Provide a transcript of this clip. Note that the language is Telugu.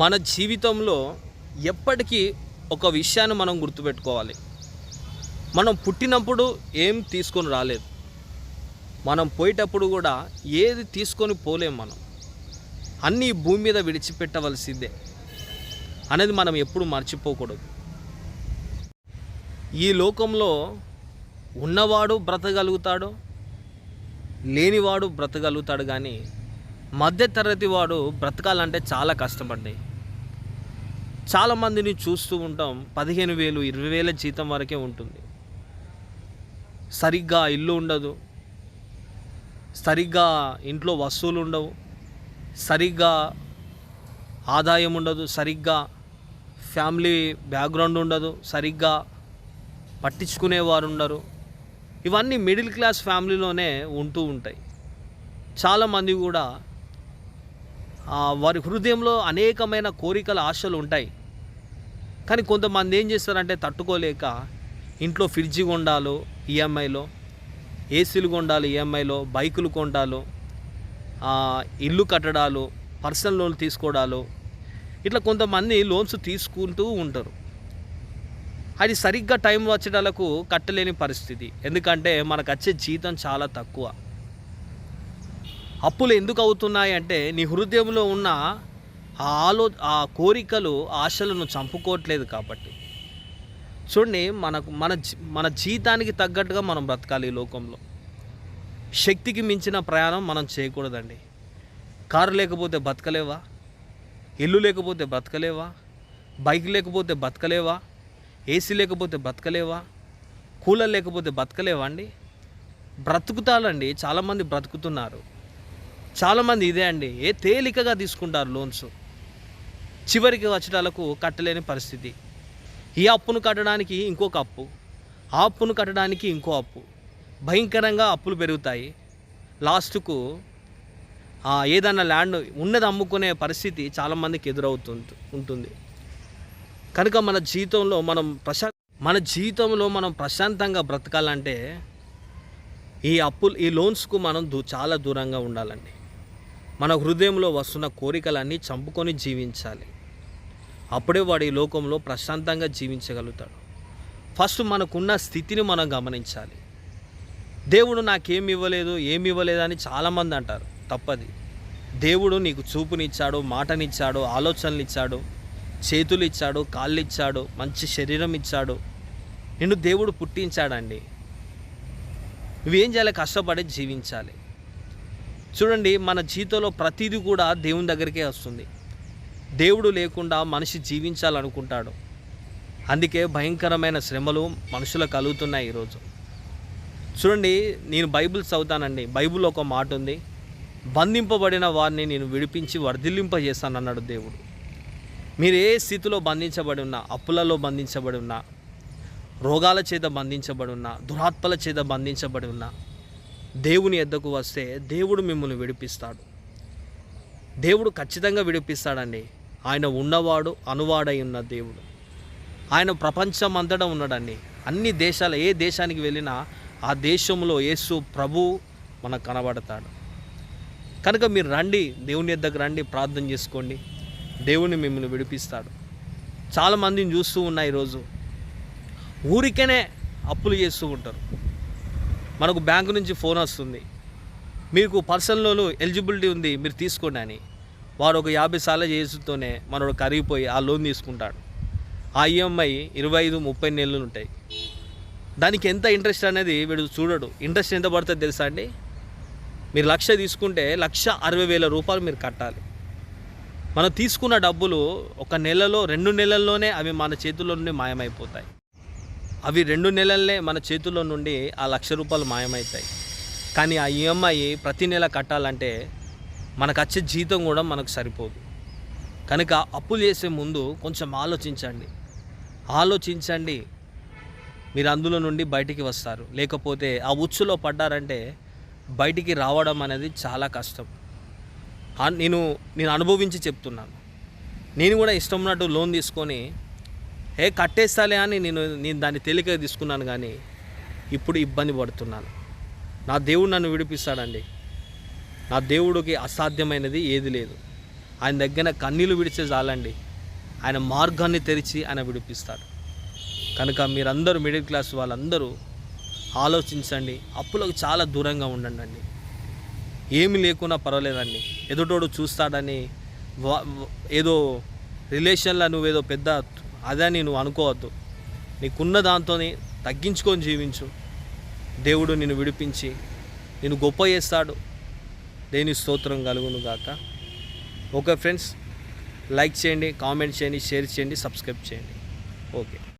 మన జీవితంలో ఎప్పటికీ ఒక విషయాన్ని మనం గుర్తుపెట్టుకోవాలి. మనం పుట్టినప్పుడు ఏం తీసుకొని రాలేదు. మనం పోయేటప్పుడు కూడా ఏది తీసుకొని పోలేం మనం. అన్నీ భూమి మీద విడిచిపెట్టవలసిందే అనేది మనం ఎప్పుడు మర్చిపోకూడదు. ఈ లోకంలో ఉన్నవాడు బ్రతకగలుగుతాడు లేనివాడు బ్రతకగలుగుతాడు కానీ మధ్యతరగతి వాడు బ్రతకాలంటే చాలా కష్టపడ్డాయి. చాలామందిని చూస్తూ ఉంటాం పదిహేను వేలు ఇరవై వేల జీతం వరకే ఉంటుంది. సరిగ్గా ఇల్లు ఉండదు. సరిగ్గా ఇంట్లో వస్తువులు ఉండవు. సరిగ్గా ఆదాయం ఉండదు. సరిగ్గా ఫ్యామిలీ బ్యాక్గ్రౌండ్ ఉండదు. సరిగ్గా పట్టించుకునేవారు ఉండరు. ఇవన్నీ మిడిల్ క్లాస్ ఫ్యామిలీలోనే ఉంటూ ఉంటాయి. చాలామంది కూడా వారి హృదయంలో అనేకమైన కోరికల ఆశలు ఉంటాయి. కానీ కొంతమంది ఏం చేస్తారంటే తట్టుకోలేక ఇంట్లో ఫ్రిడ్జ్ కొండాలు ఈఎంఐలో ఏసీలు కొండాలి ఈఎంఐలో బైకులు కొండాలు ఇల్లు కట్టడాలు పర్సనల్ లోన్లు తీసుకోవడాలు ఇట్లా కొంతమంది లోన్స్ తీసుకుంటూ ఉంటారు. అది సరిగ్గా టైం వచ్చేటలకు కట్టలేని పరిస్థితి. ఎందుకంటే మనకు వచ్చే జీతం చాలా తక్కువ. అప్పులు ఎందుకు అవుతున్నాయి అంటే నీ హృదయంలో ఉన్న ఆ ఆలో ఆ కోరికలు ఆశలను చంపుకోవట్లేదు కాబట్టి. చూడండి మనకు మన మన జీతానికి తగ్గట్టుగా మనం బ్రతకాలి ఈ లోకంలో. శక్తికి మించిన ప్రయాణం మనం చేయకూడదండి. కారు లేకపోతే బతకలేవా? ఇల్లు లేకపోతే బతకలేవా? బైక్ లేకపోతే బతకలేవా? ఏసీ లేకపోతే బతకలేవా? కూలర్ లేకపోతే బతకలేవా అండి? బ్రతుకుతాలండి. చాలామంది బ్రతుకుతున్నారు. చాలామంది ఇదే అండి. ఏ తేలికగా తీసుకుంటారు లోన్స్? చివరికి వచ్చటాలకు కట్టలేని పరిస్థితి. ఈ అప్పును కట్టడానికి ఇంకొక అప్పు ఆ అప్పును కట్టడానికి ఇంకో అప్పు. భయంకరంగా అప్పులు పెరుగుతాయి. లాస్ట్కు ఏదైనా ఏదన్నా ల్యాండ్ ఉన్నది అమ్ముకునే పరిస్థితి చాలామందికి ఎదురవుతుంది ఉంటుంది. కనుక మన జీవితంలో మనం ప్రశా మన జీవితంలో మనం ప్రశాంతంగా బ్రతకాలంటే ఈ అప్పులు ఈ లోన్స్కు మనం దూ చాలా దూరంగా ఉండాలండి. మన హృదయంలో వస్తున్న కోరికలన్నీ చంపుకొని జీవించాలి. అప్పుడే వాడు ఈ లోకంలో ప్రశాంతంగా జీవించగలుగుతాడు. ఫస్ట్ మనకున్న స్థితిని మనం గమనించాలి. దేవుడు నాకేమి ఇవ్వలేదు ఏమి ఇవ్వలేదు అని చాలామంది అంటారు. తప్పది. దేవుడు నీకు చూపునిచ్చాడు మాటనిచ్చాడు ఆలోచనలు ఇచ్చాడు చేతులు ఇచ్చాడు కాళ్ళు ఇచ్చాడు మంచి శరీరం ఇచ్చాడు నిన్ను దేవుడు పుట్టించాడండి. నువ్వేం చేయాలి కష్టపడి జీవించాలి. చూడండి మన జీవితంలో ప్రతిదీ కూడా దేవుని దగ్గరికే వస్తుంది. దేవుడు లేకుండా మనిషి జీవించాలనుకుంటాడు. అందుకే భయంకరమైన శ్రమలు మనుషులకు కలుగుతున్నాయి ఈరోజు. చూడండి నేను బైబిల్ చదువుతానండి. బైబిల్ ఒక మాట ఉంది. బంధింపబడిన వారిని నేను విడిపించి వర్ధిల్లింపజేస్తాను అన్నాడు దేవుడు. మీరు ఏ స్థితిలో బంధించబడి ఉన్నా అప్పులలో బంధించబడి ఉన్నా రోగాల చేత బంధించబడి ఉన్నా దురాత్మల చేత బంధించబడి ఉన్నా దేవుని ఎద్దకు వస్తే దేవుడు మిమ్మల్ని విడిపిస్తాడు. దేవుడు ఖచ్చితంగా విడిపిస్తాడండి. ఆయన ఉన్నవాడు అనువాడై ఉన్న దేవుడు. ఆయన ప్రపంచం అంతటా ఉన్నాడండి. అన్ని దేశాల ఏ దేశానికి వెళ్ళినా ఆ దేశంలో యేసు ప్రభు మనకు కనబడతాడు. కనుక మీరు రండి దేవుని ఎద్దకు రండి ప్రార్థన చేసుకోండి. దేవుని మిమ్మల్ని విడిపిస్తాడు. చాలామందిని చూస్తూ ఉన్నా ఈరోజు. ఊరికేనే అప్పులు చేస్తూ ఉంటారు. మనకు బ్యాంకు నుంచి ఫోన్ వస్తుంది. మీకు పర్సనల్ లోను ఎలిజిబిలిటీ ఉంది మీరు తీసుకోండి అని. వాడు ఒక యాభై సార్లు చేసుతోనే మనోడు కరిగిపోయి ఆ లోన్ తీసుకుంటాడు. ఆ ఈఎంఐ ఇరవై ఐదు ముప్పై నెలలు ఉంటాయి. దానికి ఎంత ఇంట్రెస్ట్ అనేది వీడు చూడడు. ఇంట్రెస్ట్ ఎంత పడుతుంది తెలుసా అండి? మీరు లక్ష తీసుకుంటే లక్ష అరవై వేల రూపాయలు మీరు కట్టాలి. మనం తీసుకున్న డబ్బులు ఒక నెలలో రెండు నెలల్లోనే అవి మన చేతుల్లో నుండి మాయమైపోతాయి. అవి రెండు నెలలనే మన చేతుల్లో నుండి ఆ లక్ష రూపాయలు మాయమవుతాయి కానీ ఆ ఈఎంఐ ప్రతి నెల కట్టాలంటే మనకు వచ్చే జీతం కూడా మనకు సరిపోదు. కనుక అప్పులు చేసే ముందు కొంచెం ఆలోచించండి. ఆలోచించండి. మీరు అందులో నుండి బయటికి వస్తారు. లేకపోతే ఆ ఉచ్చులో పడ్డారంటే బయటికి రావడం అనేది చాలా కష్టం. నేను నేను అనుభవించి చెప్తున్నాను. నేను కూడా ఇష్టం ఉన్నట్టు లోన్ తీసుకొని ఏ కట్టేస్తాలే అని నేను నేను దాన్ని తేలికగా తీసుకున్నాను కానీ ఇప్పుడు ఇబ్బంది పడుతున్నాను. నా దేవుడు నన్ను విడిపిస్తాడండి. నా దేవుడికి అసాధ్యమైనది ఏది లేదు. ఆయన దగ్గర కన్నీళ్ళు విడిచే చాలండి. ఆయన మార్గాన్ని తెరిచి ఆయన విడిపిస్తాడు. కనుక మీరందరూ మిడిల్ క్లాస్ వాళ్ళందరూ ఆలోచించండి. అప్పులకు చాలా దూరంగా ఉండండి అండి ఏమి లేకున్నా పర్వాలేదండి. ఎదుటోడు చూస్తాడని వా- ఏదో రిలేషన్లో నువ్వేదో పెద్ద అదని నువ్వు అనుకోవద్దు. నీకున్న దాంతోనే తగ్గించుకొని జీవించు. దేవుడు నిన్ను విడిపించి నిన్ను గొప్ప చేస్తాడు. దేని స్తోత్రం కలుగును గాక. ఓకే ఫ్రెండ్స్ లైక్ చేయండి కామెంట్ చేయండి షేర్ చేయండి సబ్స్క్రైబ్ చేయండి. ఓకే.